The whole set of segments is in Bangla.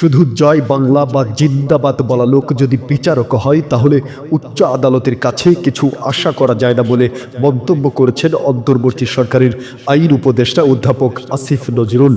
শুধু জয় বাংলা বা জিন্দাবাদ বলা লোক যদি বিচারক হয়, তাহলে উচ্চ আদালতের কাছে কিছু আশা করা যায় না বলে মন্তব্য করেছেন অন্তর্বর্তী সরকারের আইন উপদেষ্টা অধ্যাপক আসিফ নজরুল।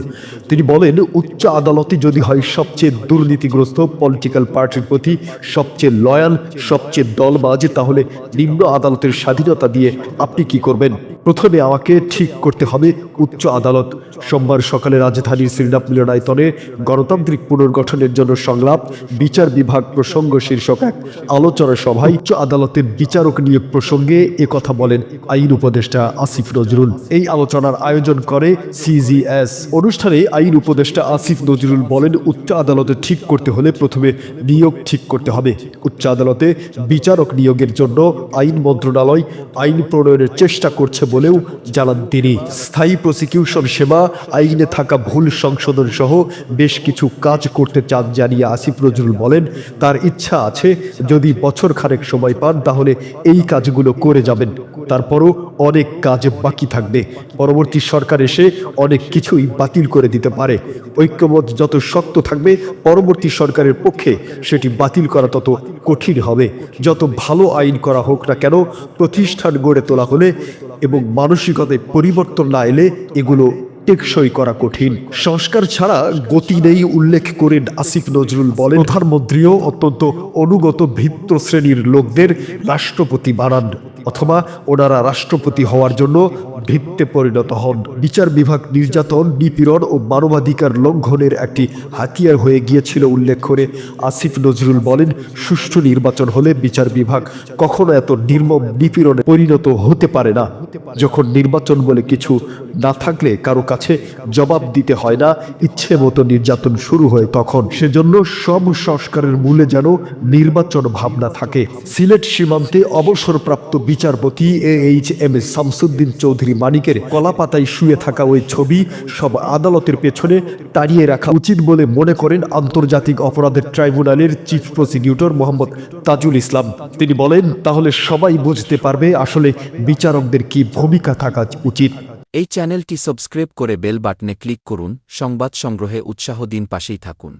তিনি বলেন, উচ্চ আদালতে যদি হয় সবচেয়ে দুর্নীতিগ্রস্ত পলিটিক্যাল পার্টির প্রতি সবচেয়ে লয়াল সবচেয়ে দলবাজ, তাহলে নিম্ন আদালতের স্বাধীনতা দিয়ে আপনি কি করবেন? প্রথমে আমাকে ঠিক করতে হবে উচ্চ আদালত। সোমবার সকালে রাজধানীর শ্রীরাম মিলনায়তনে গণতান্ত্রিক পুনর্গঠনের জন্য সংলাপ, বিচার বিভাগ প্রসঙ্গ শীর্ষক এক আলোচনা সভায় উচ্চ আদালতের বিচারক নিয়োগ প্রসঙ্গে কথা বলেন আইন উপদেষ্টা আসিফ নজরুল। এই আলোচনার আয়োজন করে সিজিএস অনুষ্ঠানে আইন উপদেষ্টা আসিফ নজরুল বলেন, উচ্চ আদালতে ঠিক করতে হলে প্রথমে নিয়োগ ঠিক করতে হবে। উচ্চ আদালতে বিচারক নিয়োগের জন্য আইন মন্ত্রণালয় আইন প্রণয়নের চেষ্টা করছে বলেও জানান তিনি। স্থায়ী প্রসিকিউশন সেবা, আইনে থাকা ভুল সংশোধন সহ বেশ কিছু কাজ করতে চান জানিয়ে আসিফ নজরুল বলেন, তার ইচ্ছা আছে যদি বছর খানেক সময় পান তাহলে এই কাজগুলো করে যাবেন। তারপরও অনেক কাজ বাকি থাকবে। পরবর্তী সরকার এসে অনেক কিছুই বাতিল করে দিতে পারে। ঐক্যমত যত শক্ত থাকবে, পরবর্তী সরকারের পক্ষে সেটি বাতিল করা তত কঠিন হবে। যত ভালো আইন করা হোক না কেন, প্রতিষ্ঠান গড়ে তোলা হলে এবং মানসিকতায় পরিবর্তন না এলে এগুলো টেকসই করা কঠিন। সংস্কার ছাড়া গতি নেই উল্লেখ করে আসিফ নজরুল বলেন, প্রধানমন্ত্রীও অত্যন্ত অনুগত ভিত্ত শ্রেণির লোকদের রাষ্ট্রপতি বানান অথবা ওনারা রাষ্ট্রপতি হওয়ার জন্য ভিত্তে পরিণত হন। বিচার বিভাগ নির্যাতন, নিপীড়ন ও মানবাধিকার লঙ্ঘনের একটি হাতিয়ার হয়ে গিয়েছিল উল্লেখ করে আসিফ নজরুল বলেন, সুষ্ঠু নির্বাচন হলে বিচার বিভাগ কখনো এত নির্মম নিপীড়নে পরিণত হতে পারে না। যখন নির্বাচন বলে কিছু না থাকলে কারও কাছে জবাব দিতে হয় না, ইচ্ছে মতো নির্যাতন শুরু হয় তখন। সেজন্য সব সংস্কারের মূলে যেন নির্বাচন ভাবনা থাকে। সিলেট সীমান্তে অবসরপ্রাপ্ত বিচারপতি A H M S Shamsuddin Chowdhury মানিকের কলাপাতায় শুয়ে থাকা ওই ছবি সব আদালতের পেছনে তাড়িয়ে রাখা উচিত বলে মনে করেন আন্তর্জাতিক অপরাধের ট্রাইব্যুনালের চিফ প্রসিকিউটর মোহাম্মদ তাজুল ইসলাম। তিনি বলেন, তাহলে সবাই বুঝতে পারবে আসলে বিচারকদের কি ভূমিকা থাকা উচিত। এই চ্যানেলটি সাবস্ক্রাইব করে বেল বাটনে ক্লিক করুন, সংবাদ সংগ্রহে উৎসাহ দিন পাশেই থাকুন।